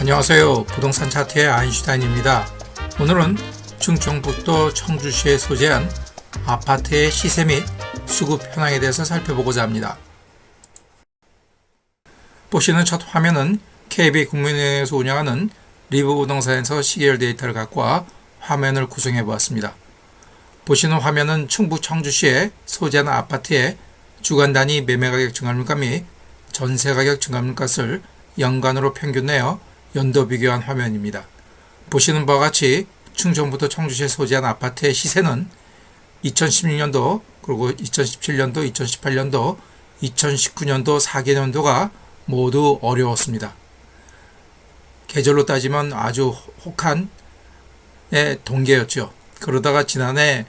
안녕하세요. 부동산 차트의 아인슈타인입니다. 오늘은 충청북도 청주시에 소재한 아파트의 시세 및 수급 현황에 대해서 살펴보고자 합니다. 보시는 첫 화면은 KB 국민은행에서 운영하는 리브 부동산에서 시계열 데이터를 갖고 와 화면을 구성해 보았습니다. 보시는 화면은 충북 청주시에 소재한 아파트의 주간 단위 매매 가격 증가물가 및 전세 가격 증가물가를 연간으로 평균 내어 연도 비교한 화면입니다. 보시는 바와 같이 충청부터 청주시에 소재한 아파트의 시세는 2016년도 그리고 2017년도, 2018년도, 2019년도 4개년도가 모두 어려웠습니다. 계절로 따지면 아주 혹한 의 동계였죠. 그러다가 지난해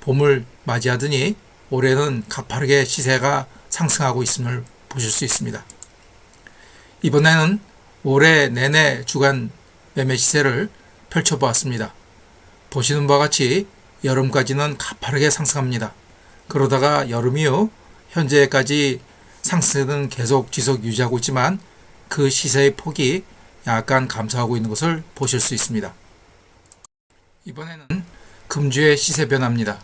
봄을 맞이하더니 올해는 가파르게 시세가 상승하고 있음을 보실 수 있습니다. 이번에는 올해 내내 주간 매매 시세를 펼쳐보았습니다. 보시는 바와 같이 여름까지는 가파르게 상승합니다. 그러다가 여름 이후 현재까지 상승은 계속 지속 유지하고 있지만 그 시세의 폭이 약간 감소하고 있는 것을 보실 수 있습니다. 이번에는 금주의 시세 변화입니다.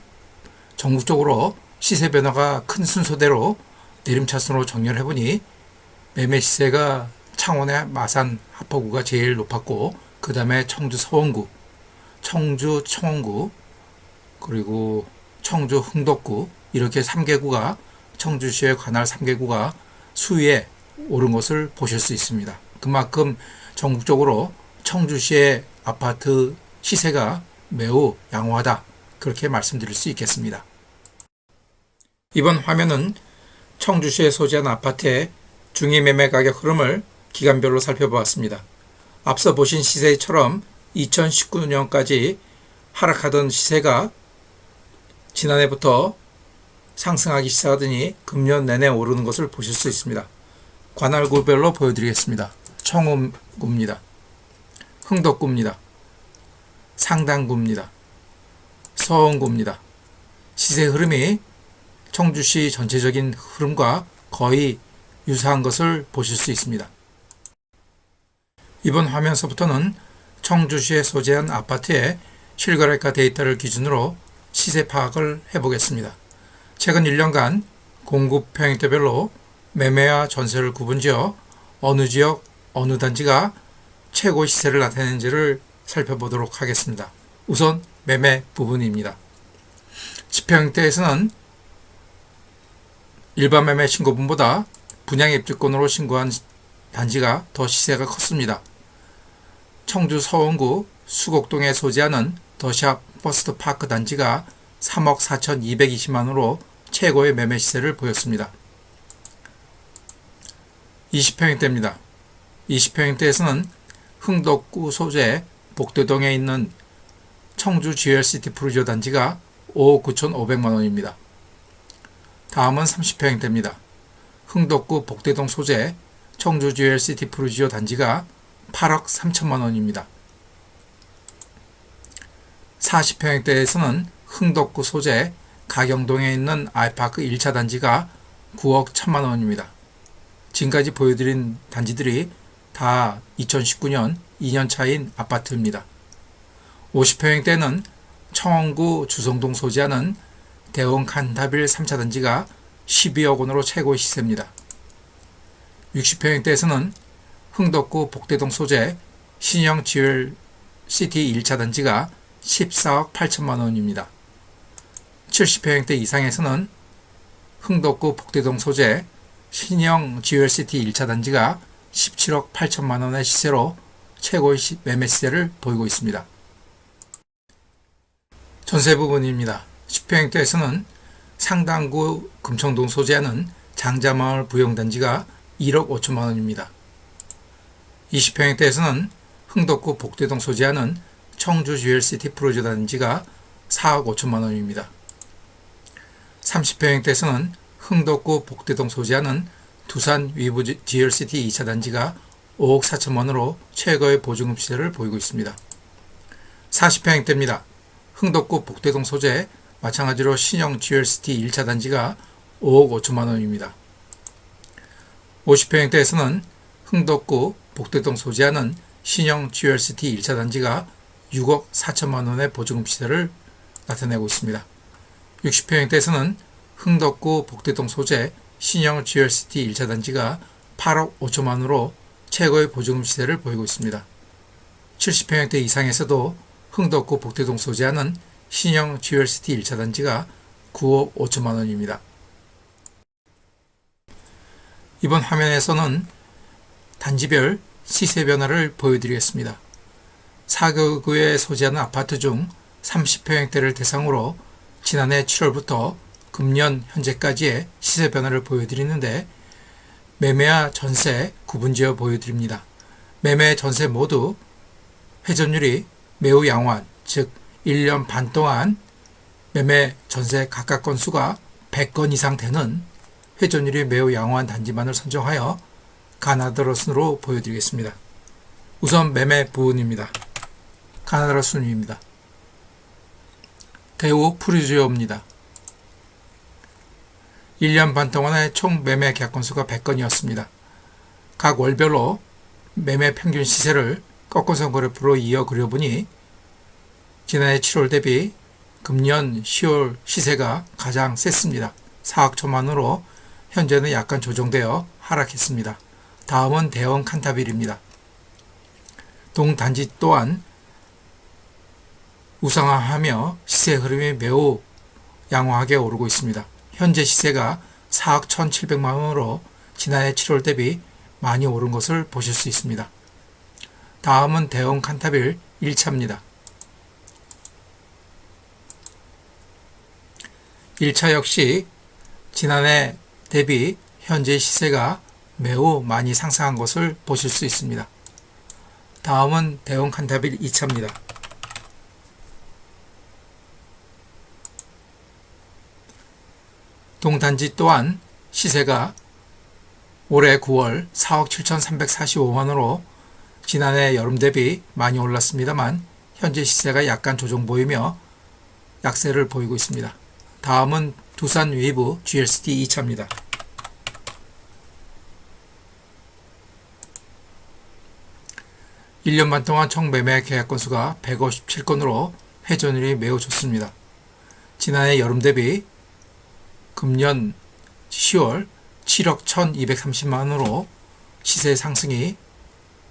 전국적으로 시세 변화가 큰 순서대로 내림차순으로 정렬해 보니 매매 시세가 창원의 마산 하포구가 제일 높았고 그 다음에 청주 서원구, 청주 청원구, 그리고 청주 흥덕구 이렇게 3개구가 청주시에 관할 3개구가 수위에 오른 것을 보실 수 있습니다. 그만큼 전국적으로 청주시의 아파트 시세가 매우 양호하다 그렇게 말씀드릴 수 있겠습니다. 이번 화면은 청주시에 소재한 아파트의 중위 매매 가격 흐름을 기간별로 살펴보았습니다. 앞서 보신 시세처럼 2019년까지 하락하던 시세가 지난해부터 상승하기 시작하더니 금년 내내 오르는 것을 보실 수 있습니다. 관할구별로 보여드리겠습니다. 청음구입니다. 흥덕구입니다. 상당구입니다. 서원구입니다. 시세 흐름이 청주시 전체적인 흐름과 거의 유사한 것을 보실 수 있습니다. 이번 화면서부터는 청주시에 소재한 아파트의 실거래가 데이터를 기준으로 시세 파악을 해보겠습니다. 최근 1년간 공급 평형대별로 매매와 전세를 구분지어 어느 지역, 어느 단지가 최고 시세를 나타내는지를 살펴보도록 하겠습니다. 우선 매매 부분입니다. 10평대에서는 일반 매매 신고분보다 분양 입주권으로 신고한 단지가 더 시세가 컸습니다. 청주 서원구 수곡동에 소재하는 더샵 버스트파크 단지가 3억 4,220만원으로 최고의 매매 시세를 보였습니다. 20평형대입니다. 20평형대에서는 흥덕구 소재 복대동에 있는 청주 GLCT 프루지오 단지가 5억 9,500만원입니다. 다음은 30평형대입니다. 흥덕구 복대동 소재 청주 GLCT 프루지오 단지가 8억 3천만 원입니다. 40평형대에서는 흥덕구 소재 가경동에 있는 아이파크 1차 단지가 9억 1천만 원입니다. 지금까지 보여드린 단지들이 다 2019년 2년 차인 아파트입니다. 50평형대는 청원구 주성동 소재하는 대원 칸타빌 3차 단지가 12억 원으로 최고 시세입니다. 60평형대에서는 흥덕구 복대동 소재 신형 지열 시티 1차 단지가 14억 8천만 원입니다. 70평형대 이상에서는 흥덕구 복대동 소재 신형 GLCT 1차 단지가 17억 8천만 원의 시세로 최고의 매매 시세를 보이고 있습니다. 전세 부분입니다. 10평형대에서는 상당구 금청동 소재하는 장자마을 부영단지가 1억 5천만 원입니다. 20평형대에서는 흥덕구 복대동 소재하는 청주 GLCT 프로제 단지가 4억 5천만 원입니다. 30평형대에서는 흥덕구 복대동 소재하는 두산 위브 GLCT 2차 단지가 5억 4천만 원으로 최고의 보증금 시세를 보이고 있습니다. 40평형대입니다. 흥덕구 복대동 소재 마찬가지로 신형 GLCT 1차 단지가 5억 5천만 원입니다. 50평형대에서는 흥덕구 복대동 소재하는 신형 GLCT 1차 단지가 6억 4천만 원의 보증금 시세를 나타내고 있습니다. 60평형대에서는 흥덕구 복대동 소재 신형 GLCT 1차 단지가 8억 5천만 원으로 최고의 보증금 시세를 보이고 있습니다. 70평형대 이상에서도 흥덕구 복대동 소재하는 신형 GLCT 1차 단지가 9억 5천만 원입니다. 이번 화면에서는 단지별 시세 변화를 보여드리겠습니다. 사교구에 소재하는 아파트 중 30평형대를 대상으로 지난해 7월부터 금년 현재까지의 시세 변화를 보여드리는데 매매와 전세 구분지어 보여드립니다. 매매 전세 모두 회전율이 매우 양호한 즉 1년 반 동안 매매 전세 각각 건수가 100건 이상 되는 회전율이 매우 양호한 단지만을 선정하여 가나다로 순으로 보여드리겠습니다. 우선 매매 부분입니다. 가나다로 순위입니다. 대우 프리지오입니다. 1년 반 동안의 총 매매 계약 건수가 100건이었습니다. 각 월별로 매매 평균 시세를 꺾어선 그래프로 이어 그려보니 지난해 7월 대비 금년 10월 시세가 가장 셌습니다. 4억 초만으로 현재는 약간 조정되어 하락했습니다. 다음은 대원 칸타빌입니다. 동단지 또한 우상화하며 시세 흐름이 매우 양호하게 오르고 있습니다. 현재 시세가 4억 1,700만 원으로 지난해 7월 대비 많이 오른 것을 보실 수 있습니다. 다음은 대원 칸타빌 1차입니다. 1차 역시 지난해 대비 현재 시세가 매우 많이 상승한 것을 보실 수 있습니다. 다음은 대원 칸타빌 2차입니다. 동단지 또한 시세가 올해 9월 4억 7,345만원으로 지난해 여름 대비 많이 올랐습니다만 현재 시세가 약간 조정 보이며 약세를 보이고 있습니다. 다음은 두산 웨이브 GLCT 2차입니다. (1년) 반 동안 총 매매 계약 건수가 (157건으로) 회전율이 매우 좋습니다. 지난해 여름 대비 금년 10월 7억 1230만 원으로 시세 상승이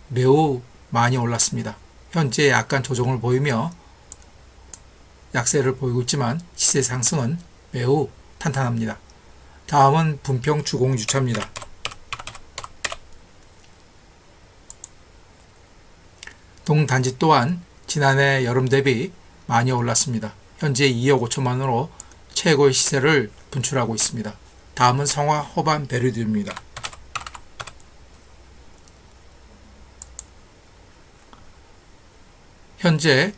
매우 많이 올랐습니다. 현재 약간 조정을 보이며 약세를 보이고 있지만 시세 상승은 매우 탄탄합니다. 다음은 분평 주공주차입니다. 동단지 또한 지난해 여름 대비 많이 올랐습니다. 현재 2억 5천만 원으로 최고의 시세를 분출하고 있습니다. 다음은 성화 호반 베르디입니다. 현재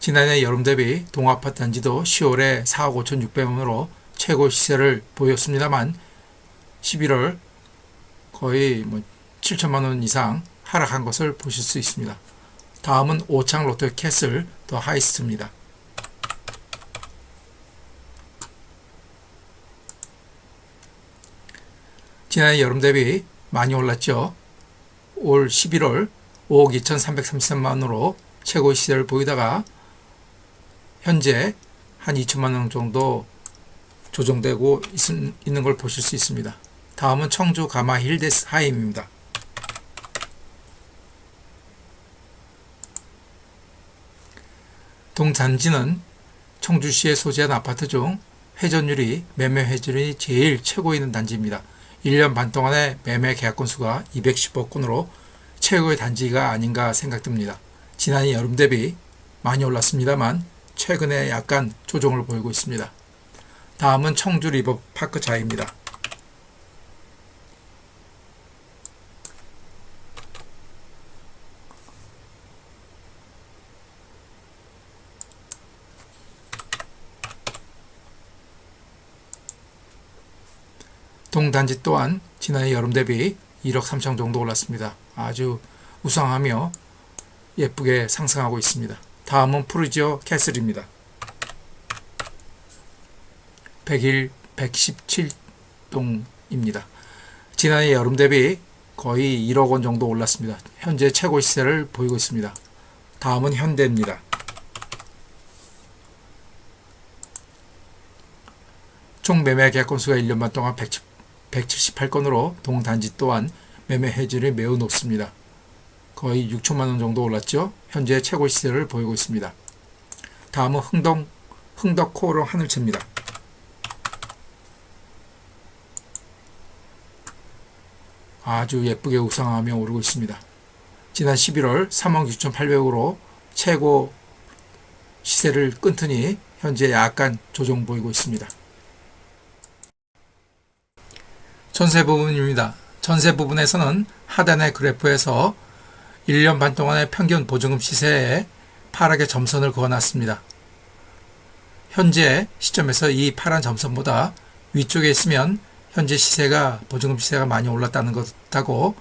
지난해 여름 대비 동아파트 단지도 10월에 4억 5,600원으로 최고 시세를 보였습니다만 11월 거의 뭐 7천만 원 이상 하락한 것을 보실 수 있습니다. 다음은 오창 롯데 캐슬 더 하이스트입니다. 지난해 여름 대비 많이 올랐죠. 올 11월 5억 2,333만원으로 최고 시세를 보이다가 현재 한 2천만 원 정도 조정되고 있, 는걸 보실 수 있습니다. 다음은 청주 가마 힐데스 하임입니다. 동단지는 청주시에 소재한 아파트 중 회전율이 매매 회전율이 제일 최고 있는 단지입니다. 1년 반 동안의 매매 계약 건수가 210억 건으로 최고의 단지가 아닌가 생각됩니다. 지난해 여름 대비 많이 올랐습니다만 최근에 약간 조정을 보이고 있습니다. 다음은 청주 리버파크 자입니다. 동 단지 또한 지난해 여름 대비 1억 3천 정도 올랐습니다. 아주 우상하며 예쁘게 상승하고 있습니다. 다음은 프루지오 캐슬입니다. 101, 117동입니다. 지난해 여름 대비 거의 1억 원 정도 올랐습니다. 현재 최고 시세를 보이고 있습니다. 다음은 현대입니다. 총 매매 계약 건수가 1년 반 동안 178건으로 동단지 또한 매매 해질이 매우 높습니다. 거의 6천만 원 정도 올랐죠. 현재 최고 시세를 보이고 있습니다. 다음은 흥동 흥덕 코오롱 하늘채입니다. 아주 예쁘게 우상하며 오르고 있습니다. 지난 11월 3억 6,800으로 최고 시세를 끊더니 현재 약간 조정 보이고 있습니다. 전세 부분입니다. 전세 부분에서는 하단의 그래프에서 1년 반 동안의 평균 보증금 시세에 파랗게 점선을 그어놨습니다. 현재 시점에서 이 파란 점선보다 위쪽에 있으면 현재 시세가 보증금 시세가 많이 올랐다는 것하고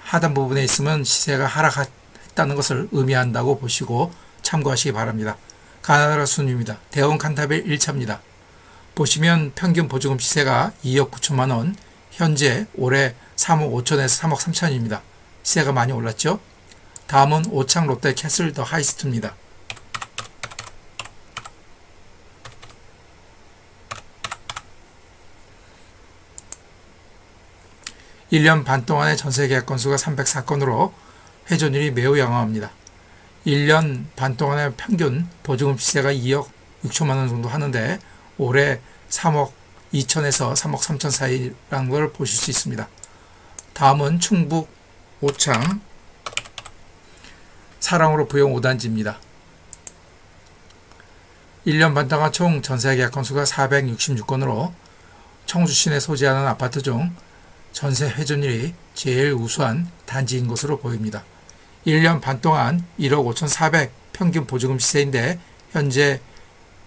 하단 부분에 있으면 시세가 하락했다는 것을 의미한다고 보시고 참고하시기 바랍니다. 가나다라 순입니다. 대원 칸타빌 1차입니다. 보시면 평균 보증금 시세가 2억 9천만 원, 현재 올해 3억 5천에서 3억 3천입니다. 시세가 많이 올랐죠? 다음은 오창 롯데 캐슬 더 하이스트입니다. 1년 반 동안의 전세 계약 건수가 304건으로 회전율이 매우 양호합니다. 1년 반 동안의 평균 보증금 시세가 2억 6천만 원 정도 하는데 올해 3억 2천에서 3억 3천 사이라는 걸 보실 수 있습니다. 다음은 충북 오창 사랑으로 부영 5단지입니다. 1년 반 동안 총 전세 계약 건수가 466건으로 청주 시내 소재하는 아파트 중 전세 회전율이 제일 우수한 단지인 것으로 보입니다. 1년 반 동안 1억 5,400 평균 보증금 시세인데 현재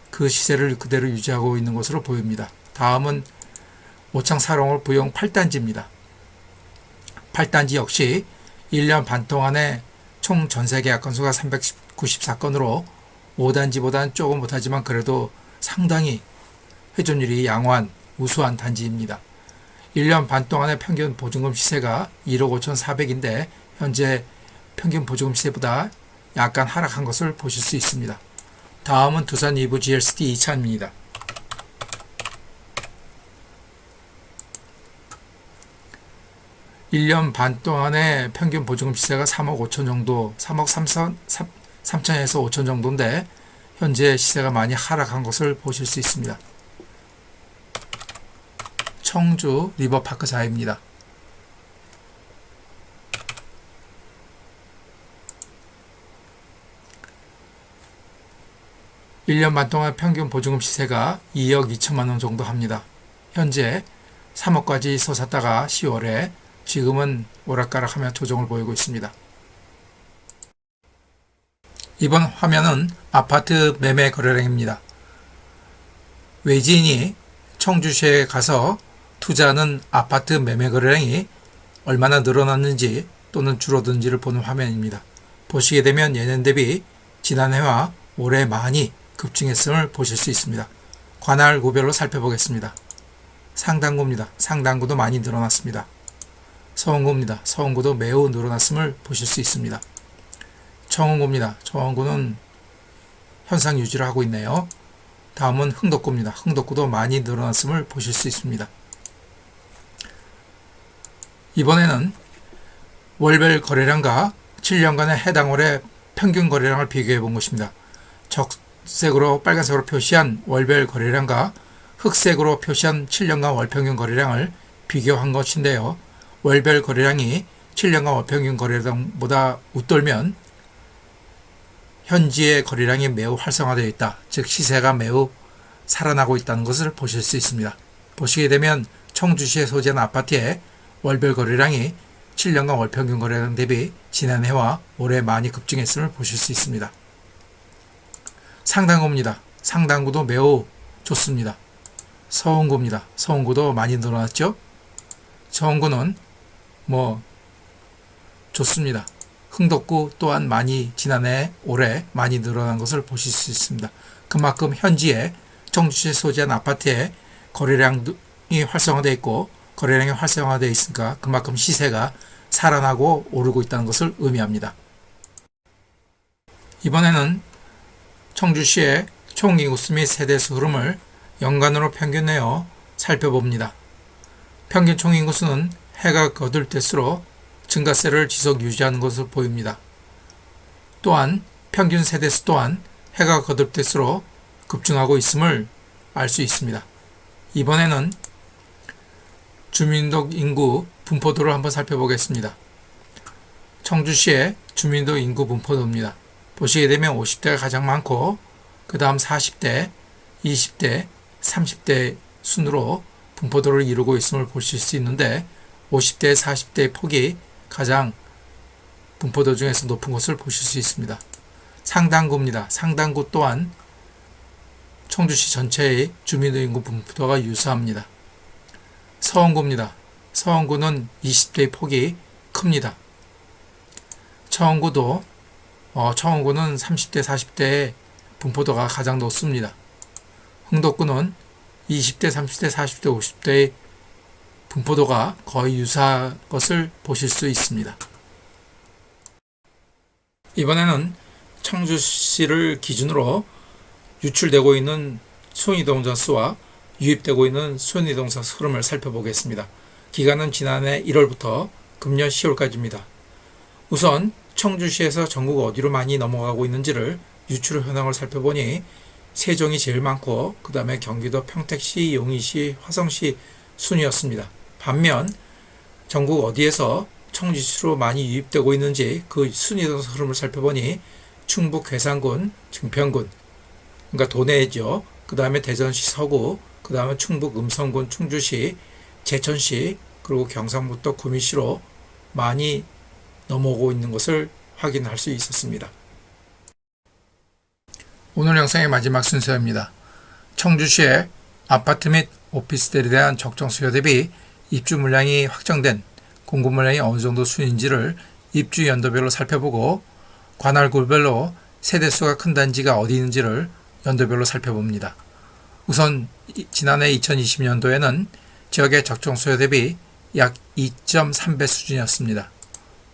그 시세를 그대로 유지하고 있는 것으로 보입니다. 다음은 오창 사롱을 부용 8단지입니다. 8단지 역시 1년 반 동안의 총 전세 계약 건수가 394건으로 5단지보다는 조금 못하지만 그래도 상당히 회전율이 양호한 우수한 단지입니다. 1년 반 동안의 평균 보증금 시세가 1억 5,400인데 현재 평균 보증금 시세보다 약간 하락한 것을 보실 수 있습니다. 다음은 두산 이부 GLCT 2차입니다. (1년) 반 동안의 평균 보증금 시세가 3억 5천 정도, 3억 3천, 3천에서 5천 정도인데 현재 시세가 많이 하락한 것을 보실 수 있습니다. 청주 리버파크사입니다. (1년) 반 동안 평균 보증금 시세가 (2억 2천만 원) 정도 합니다. 현재 (3억까지) 솟았다가 (10월에) 지금은 오락가락하며 조정을 보이고 있습니다. 이번 화면은 아파트 매매 거래량입니다. 외지인이 청주시에 가서 투자하는 아파트 매매 거래량이 얼마나 늘어났는지 또는 줄어든지를 보는 화면입니다. 보시게 되면 예년 대비 지난해와 올해 많이 급증했음을 보실 수 있습니다. 관할 구별로 살펴보겠습니다. 상당구입니다. 상당구도 많이 늘어났습니다. 서원구입니다. 서원구도 매우 늘어났음을 보실 수 있습니다. 청원구입니다. 청원구는 현상 유지를 하고 있네요. 다음은 흥덕구입니다. 흥덕구도 많이 늘어났음을 보실 수 있습니다. 이번에는 월별 거래량과 7년간의 해당 월의 평균 거래량을 비교해 본 것입니다. 적색으로 빨간색으로 표시한 월별 거래량과 흑색으로 표시한 7년간 월평균 거래량을 비교한 것인데요. 월별 거래량이 7년간 월평균 거래량보다 웃돌면 현지의 거래량이 매우 활성화되어 있다. 즉 시세가 매우 살아나고 있다는 것을 보실 수 있습니다. 보시게 되면 청주시에 소재한 아파트의 월별 거래량이 7년간 월평균 거래량 대비 지난해와 올해 많이 급증했음을 보실 수 있습니다. 상당구입니다. 상당구도 매우 좋습니다. 서원구입니다. 서원구도 많이 늘어났죠? 서원구는 뭐 좋습니다. 흥덕구 또한 많이 지난해 올해 많이 늘어난 것을 보실 수 있습니다. 그만큼 현지에 청주시에 소재한 아파트의 거래량이 활성화되어 있고 거래량이 활성화되어 있으니까 그만큼 시세가 살아나고 오르고 있다는 것을 의미합니다. 이번에는 청주시의 총 인구수 및 세대수 흐름을 연간으로 평균 내어 살펴봅니다. 평균 총 인구수는 해가 거둘 때수록 증가세를 지속 유지하는 것으로 보입니다. 또한 평균 세대수 또한 해가 거듭 때수록 급증하고 있음을 알 수 있습니다. 이번에는 주민등록 인구 분포도를 한번 살펴보겠습니다. 청주시의 주민등록 인구 분포도입니다. 보시게 되면 50대가 가장 많고 그 다음 40대, 20대, 30대 순으로 분포도를 이루고 있음을 보실 수 있는데 50대, 40대의 폭이 가장 분포도 중에서 높은 것을 보실 수 있습니다. 상당구입니다. 상당구 또한 청주시 전체의 주민인구 분포도가 유사합니다. 서원구입니다. 서원구는 20대의 폭이 큽니다. 청원구도 어, 청원구는 30대, 40대의 분포도가 가장 높습니다. 흥덕구는 20대, 30대, 40대, 50대의 분포도가 거의 유사한 것을 보실 수 있습니다. 이번에는 청주시를 기준으로 유출되고 있는 순이동자 수와 유입되고 있는 순이동자 수 흐름을 살펴보겠습니다. 기간은 지난해 1월부터 금년 10월까지입니다. 우선 청주시에서 전국 어디로 많이 넘어가고 있는지를 유출 현황을 살펴보니 세종이 제일 많고 그 다음에 경기도 평택시, 용인시, 화성시 순이었습니다. 반면 전국 어디에서 청주시로 많이 유입되고 있는지 그 순위도 흐름을 살펴보니 충북 괴산군, 증평군, 그러니까 도내죠. 그 다음에 대전시 서구, 그 다음에 충북 음성군, 충주시, 제천시, 그리고 경상북도 구미시로 많이 넘어오고 있는 것을 확인할 수 있었습니다. 오늘 영상의 마지막 순서입니다. 청주시의 아파트 및 오피스텔에 대한 적정 수요 대비 입주 물량이 확정된 공급 물량이 어느 정도 수인지를 입주 연도별로 살펴보고 관할구별로 세대수가 큰 단지가 어디 있는지를 연도별로 살펴봅니다. 우선 지난해 2020년도에는 지역의 적정 수요 대비 약 2.3배 수준이었습니다.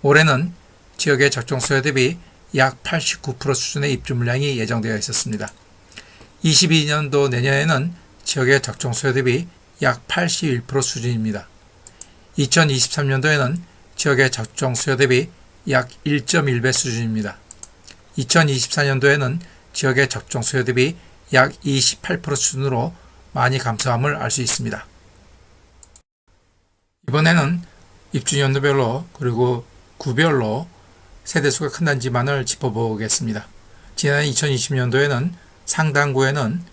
올해는 지역의 적정 수요 대비 약 89% 수준의 입주 물량이 예정되어 있었습니다. 22년도 내년에는 지역의 적정 수요 대비 약 81% 수준입니다. 2023년도에는 지역의 적정 수요 대비 약 1.1배 수준입니다. 2024년도에는 지역의 적정 수요 대비 약 28% 수준으로 많이 감소함을 알 수 있습니다. 이번에는 입주 연도별로 그리고 구별로 세대수가 큰 단지만을 짚어보겠습니다. 지난 2020년도에는 상당구에는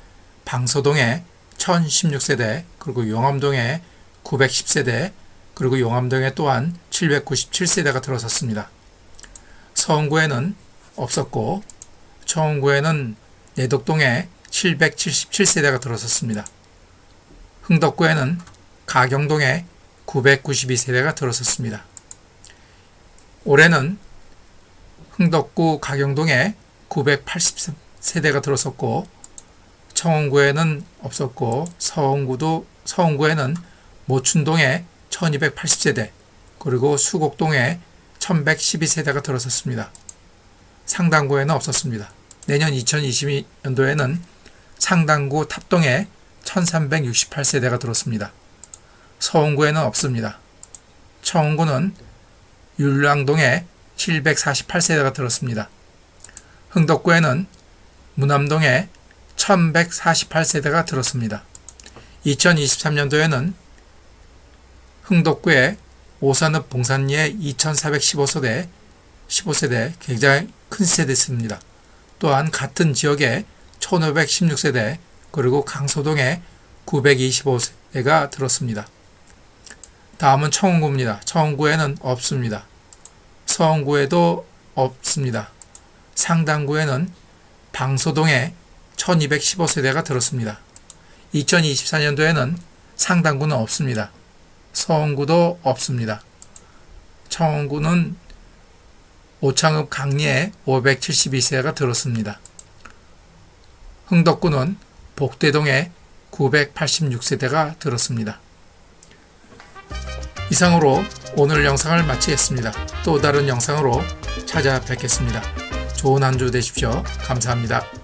방서동에 1016세대 그리고 용암동에 910세대 그리고 용암동에 또한 797세대가 들어섰습니다. 서원구에는 없었고 청원구에는 내덕동에 777세대가 들어섰습니다. 흥덕구에는 가경동에 992세대가 들어섰습니다. 올해는 흥덕구 가경동에 980세대가 들어섰고 청원구에는 없었고 서원구도 서원구에는 모춘동에 1280세대 그리고 수곡동에 1112세대가 들어섰습니다. 상당구에는 없었습니다. 내년 2022년도에는 상당구 탑동에 1368세대가 들었습니다. 서원구에는 없습니다. 청원구는 율량동에 748세대가 들었습니다. 흥덕구에는 무남동에 1148세대가 들었습니다. 2023년도에는 흥덕구에 오산읍 봉산리에 2415세대 15세대 굉장히 큰 세대입니다. 또한 같은 지역에 1516세대 그리고 강소동에 925세대가 들었습니다. 다음은 청원구입니다. 청원구에는 없습니다. 서원구에도 없습니다. 상당구에는 방소동에 1215세대가 들었습니다. 2024년도에는 상당구는 없습니다. 서원구도 없습니다. 청원구는 오창읍 강리에 572세가 들었습니다. 흥덕구는 복대동에 986세대가 들었습니다. 이상으로 오늘 영상을 마치겠습니다. 또 다른 영상으로 찾아뵙겠습니다. 좋은 한 주 되십시오. 감사합니다.